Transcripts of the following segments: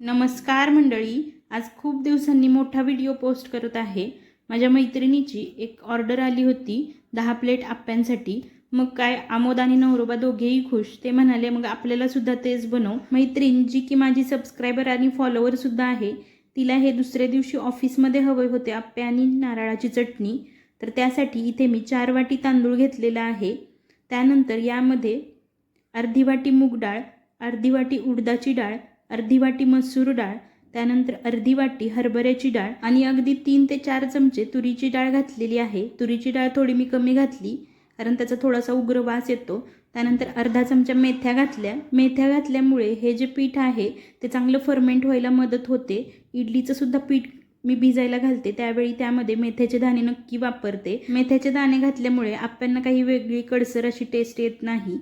नमस्कार मंडळी आज खूप दिवसांनी मोठा व्हिडिओ पोस्ट करत आहे. माझ्या मैत्रिणीची एक ऑर्डर आली होती दहा प्लेट आप्प्यांसाठी. मग काय आमोद आणि नवरोबा दोघेही खुश. ते म्हणाले मग आपल्याला सुद्धा तेच बनव. मैत्रीण जी की माझी सबस्क्रायबर आणि फॉलोवर सुद्धा आहे तिला हे दुसऱ्या दिवशी ऑफिसमध्ये हवे होते आप्पे आणि नारळाची चटणी. तर त्यासाठी इथे मी चार वाटी तांदूळ घेतलेला आहे. त्यानंतर यामध्ये अर्धी वाटी मूग डाळ अर्धी वाटी उडदाची डाळ अर्धी वाटी मसूर डाळ त्यानंतर अर्धी वाटी हरभऱ्याची डाळ आणि अगदी तीन ते चार चमचे तुरीची डाळ घातलेली आहे. तुरीची डाळ थोडी मी कमी घातली कारण त्याचा थोडासा उग्र वास येतो. त्यानंतर अर्धा चमचा मेथ्या घातल्या. मेथ्या घातल्यामुळे हे जे पीठ आहे ते चांगलं फर्मेंट व्हायला मदत होते. इडलीचं सुद्धा पीठ मी भिजायला घालते त्यावेळी त्यामध्ये मेथ्याचे दाणे नक्की वापरते. मेथ्याचे दाणे घातल्यामुळे आप्यांना काही वेगळी कडसर अशी टेस्ट येत नाही.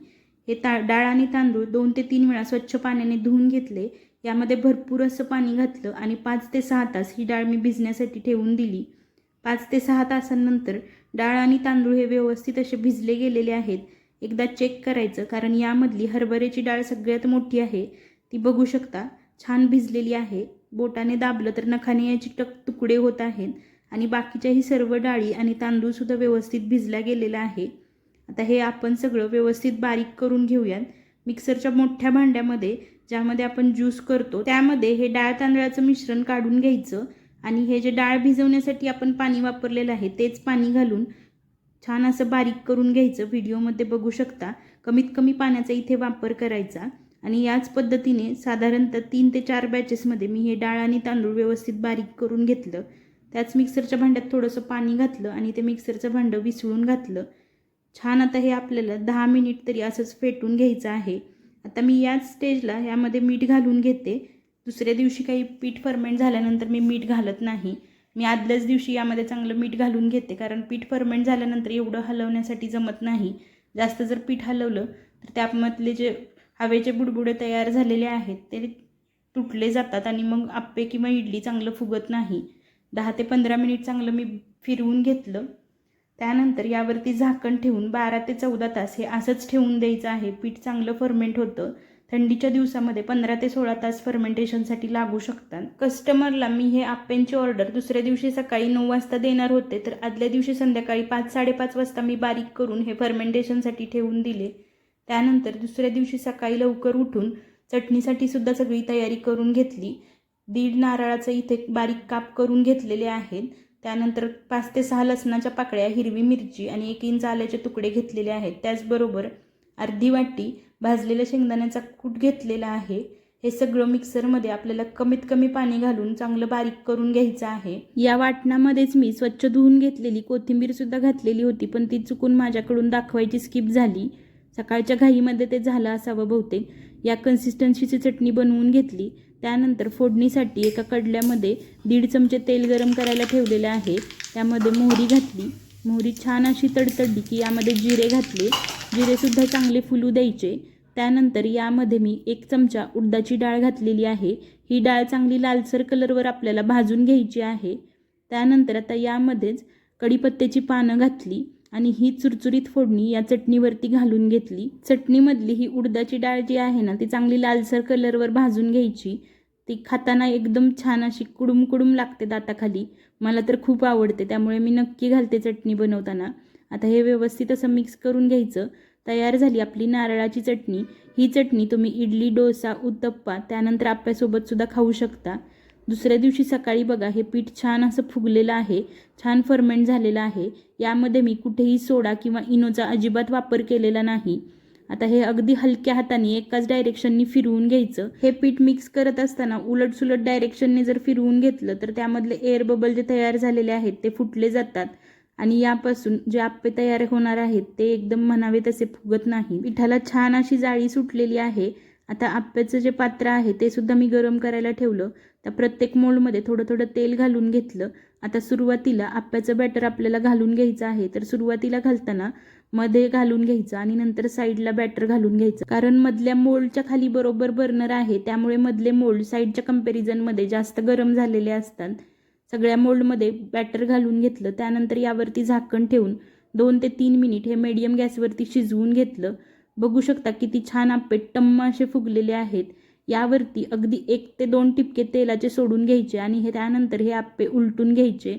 हे ता डाळ आणि तांदूळ दोन ते तीन वेळा स्वच्छ पाण्याने धुवून घेतले. यामध्ये भरपूर असं पाणी घातलं आणि पाच ते सहा तास ही डाळ मी भिजण्यासाठी ठेवून दिली. पाच ते सहा तासांनंतर डाळ आणि तांदूळ हे व्यवस्थित असे भिजले गेलेले आहेत. एकदा चेक करायचं कारण यामधली हरभऱ्याची डाळ सगळ्यात मोठी आहे. ती बघू शकता छान भिजलेली आहे. बोटाने दाबलं तर नखाने याची टक तुकडे होत आहेत. आणि बाकीच्याही सर्व डाळी आणि तांदूळसुद्धा व्यवस्थित भिजला गेलेला आहे. आता हे आपण सगळं व्यवस्थित बारीक करून घेऊयात. मिक्सरच्या मोठ्या भांड्यामध्ये ज्यामध्ये आपण ज्यूस करतो त्यामध्ये हे डाळ तांदळाचं मिश्रण काढून घ्यायचं आणि हे जे डाळ भिजवण्यासाठी आपण पाणी वापरलेलं आहे तेच पाणी घालून छान असं बारीक करून घ्यायचं. व्हिडिओमध्ये बघू शकता कमीत कमी पाण्याचा इथे वापर करायचा आणि याच पद्धतीने साधारणतः तीन ते चार बॅचेसमध्ये मी हे डाळ आणि तांदूळ व्यवस्थित बारीक करून घेतलं. त्याच मिक्सरच्या भांड्यात थोडंसं पाणी घातलं आणि ते मिक्सरचं भांडं विसळून घातलं. छान आता हे आपल्याला दहा मिनिट तरी असंच फेटून घ्यायचं आहे. आता मी याच स्टेजला यामध्ये मीठ घालून घेते. दुसऱ्या दिवशी काही पीठ फर्मेंट झाल्यानंतर मी मीठ घालत नाही. मी आदल्याच दिवशी यामध्ये चांगलं मीठ घालून घेते कारण पीठ फर्मेंट झाल्यानंतर एवढं हलवण्यासाठी जमत नाही. जास्त जर पीठ हलवलं तर त्यामधले जे हवेचे बुडबुडे तयार झालेले आहेत ते तुटले जातात आणि मग आप्पे किंवा इडली चांगलं फुगत नाही. दहा ते पंधरा मिनिट चांगलं मी फिरवून घेतलं. त्यानंतर यावरती झाकण ठेवून बारा ते चौदा तास हे असंच ठेवून द्यायचं आहे. पीठ चांगलं फर्मेंट होतं. थंडीच्या दिवसामध्ये पंधरा ते सोळा तास फर्मेंटेशनसाठी लागू शकतात. कस्टमरला मी हे आप्यांची ऑर्डर दुसऱ्या दिवशी सकाळी नऊ वाजता देणार होते तर आदल्या दिवशी संध्याकाळी पाच साडेपाच वाजता मी बारीक करून हे फर्मेंटेशनसाठी ठेवून दिले. त्यानंतर दुसऱ्या दिवशी सकाळी लवकर उठून चटणीसाठी सुद्धा सगळी तयारी करून घेतली. दीड नारळाचं इथे बारीक काप करून घेतलेले आहेत. त्यानंतर पाच ते सहा लसणाच्या पाकळ्या हिरवी मिरची आणि एक इंच आल्याचे तुकडे घेतलेले आहेत. त्याचबरोबर अर्धी वाटी भाजलेल्या शेंगदाण्याचा कूट घेतलेला आहे. हे सगळं मिक्सरमध्ये आपल्याला कमीत कमी पाणी घालून चांगलं बारीक करून घ्यायचं आहे. या वाटणामध्येच मी स्वच्छ धुवून घेतलेली कोथिंबीरसुद्धा घातलेली होती पण ती चुकून माझ्याकडून दाखवायची स्किप झाली. सकाळच्या घाईमध्ये ते झालं असावं बहुतेक. या कन्सिस्टन्सीची चटणी बनवून घेतली. त्यानंतर फोडणीसाठी एका कडल्यामध्ये दीड चमचे तेल गरम करायला ठेवलेले आहे. त्यामध्ये मोहरी घातली. मोहरी छान अशी तडतडली की यामध्ये जिरे घातले. जिरेसुद्धा चांगले फुलू द्यायचे. त्यानंतर यामध्ये मी एक चमचा उडदाची डाळ घातलेली आहे. ही डाळ चांगली लालसर कलरवर आपल्याला भाजून घ्यायची आहे. त्यानंतर आता यामध्येच कढीपत्त्याची पानं घातली आणि ही चुरचुरीत फोडणी या चटणीवरती घालून घेतली. चटणीमधली ही उडदाची डाळ जी आहे ना ती चांगली लालसर कलरवर भाजून घ्यायची. ती खाताना एकदम छान अशी कुडूम कुडूम लागते दाताखाली. मला तर खूप आवडते त्यामुळे मी नक्की घालते चटणी बनवताना. आता हे व्यवस्थित असं मिक्स करून घ्यायचं. तयार झाली आपली नारळाची चटणी. ही चटणी तुम्ही इडली डोसा उत्तप्पा त्यानंतर आप्यासोबतसुद्धा खाऊ शकता. दुसऱ्या दिवशी सकाळी बघा हे पीठ छान असं फुगलेलं आहे. छान फर्मेंट झालेलं आहे. यामध्ये मी कुठेही सोडा किंवा इनोचा अजिबात वापर केलेला नाही. आता हे अगदी हलक्या हाताने एकाच डायरेक्शननी फिरवून घ्यायचं. हे पीठ मिक्स करत असताना उलट सुलट डायरेक्शनने जर फिरवून घेतलं तर त्यामधले एअर बबल जे तयार झालेले आहेत ते फुटले जातात. आणि यापासून जे आप्पे तयार होणार आहेत ते एकदम म्हणावे तसे फुगत नाही. पिठाला छान अशी जाळी सुटलेली आहे. आता आप्याचं जे पात्र आहे ते सुद्धा मी गरम करायला ठेवलं. त्या प्रत्येक मोल्डमध्ये थोडं थोडं तेल घालून घेतलं. आता सुरुवातीला आप्याचं बॅटर आपल्याला घालून घ्यायचं आहे. तर सुरुवातीला घालताना मध्ये घालून घ्यायचं आणि नंतर साईडला बॅटर घालून घ्यायचं. कारण मधल्या मोल्डच्या खाली बरोबर बर्नर आहे त्यामुळे मधले मोल्ड साईडच्या कम्पॅरिझनमध्ये जास्त गरम झालेले असतात. सगळ्या मोल्डमध्ये बॅटर घालून घेतलं त्यानंतर यावरती झाकण ठेवून दोन ते तीन मिनिट हे मीडियम गॅसवरती शिजवून घेतलं. बघू शकता किती छान आप्पे टम्म असे फुगलेले आहेत. यावरती अगदी एक ते दोन टिपके तेलाचे सोडून घ्यायचे आणि हे त्यानंतर हे आप्पे उलटून घ्यायचे.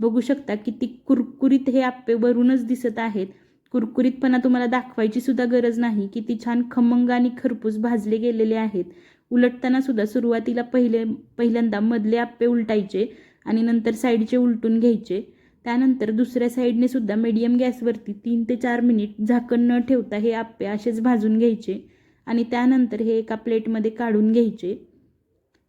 बघू शकता किती कुरकुरीत हे आप्पे वरूनच दिसत आहेत. कुरकुरीतपणा तुम्हाला दाखवायची सुद्धा गरज नाही किती छान खमंग आणि खरपूस भाजले गेलेले आहेत. उलटताना सुद्धा सुरुवातीला पहिले पहिल्यांदा मधले आप्पे उलटायचे आणि नंतर साईडचे उलटून घ्यायचे. त्यानंतर दुसऱ्या साईडने सुद्धा मीडियम गॅसवरती तीन ते चार मिनिट झाकण न ठेवता हे आप्पे असेच भाजून घ्यायचे आणि त्यानंतर हे एका प्लेटमध्ये काढून घ्यायचे.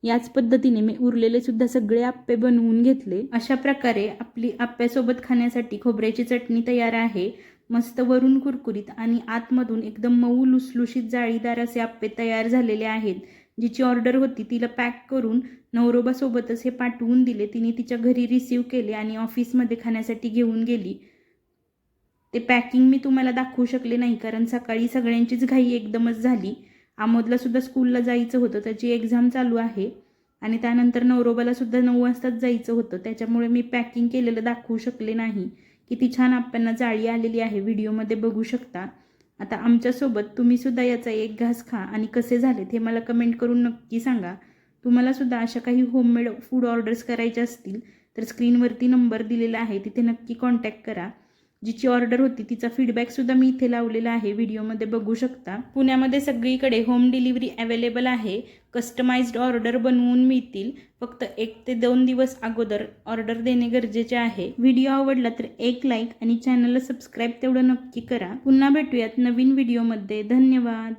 याच पद्धतीने मी उरलेले सुद्धा सगळे आप्पे बनवून घेतले. अशा प्रकारे आपली आप्प्यासोबत खाण्यासाठी खोबऱ्याची चटणी तयार आहे. मस्त वरून कुरकुरीत आणि आतमधून एकदम मऊ लुसलुशीत जाळीदार असे आप्पे तयार झालेले आहेत. जिची ऑर्डर होती तिला पॅक करून नवरोबासोबतच हे पाठवून दिले. तिने तिच्या घरी रिसीव्ह केले आणि ऑफिसमध्ये खाण्यासाठी घेऊन गेली. ते पॅकिंग मी तुम्हाला दाखवू शकले नाही कारण सकाळी सगळ्यांचीच घाई एकदमच झाली. आमोदला सुद्धा स्कूलला जायचं होतं त्याची एक्झाम चालू आहे. आणि त्यानंतर नवरोबाला सुद्धा नऊ वाजताच जायचं होतं. त्याच्यामुळे मी पॅकिंग केलेलं दाखवू शकले नाही. किती छान आपण जाळी आलेली आहे. व्हिडिओमध्ये बघू शकता. आता आमच्यासोबत तुम्ही सुद्धा याचा एक घास खा आणि कसे झालेत हे मला कमेंट करून नक्की सांगा. तुम्हालासुद्धा अशा काही होममेड फूड ऑर्डर्स करायच्या असतील तर स्क्रीनवरती नंबर दिलेला आहे तिथे नक्की कॉन्टॅक्ट करा. जिची ऑर्डर होती तिचा फीडबॅकसुद्धा मी इथे लावलेला आहे. व्हिडिओमध्ये बघू शकता. पुण्यामध्ये सगळीकडे होम डिलिव्हरी अवेलेबल आहे. कस्टमाइज्ड ऑर्डर बनवून मिळतील. फक्त एक ते दोन दिवस अगोदर ऑर्डर देणे गरजेचे आहे. व्हिडिओ आवडला तर एक लाईक आणि चॅनलला सबस्क्राईब तेवढं नक्की करा. पुन्हा भेटूयात नवीन व्हिडिओमध्ये धन्यवाद.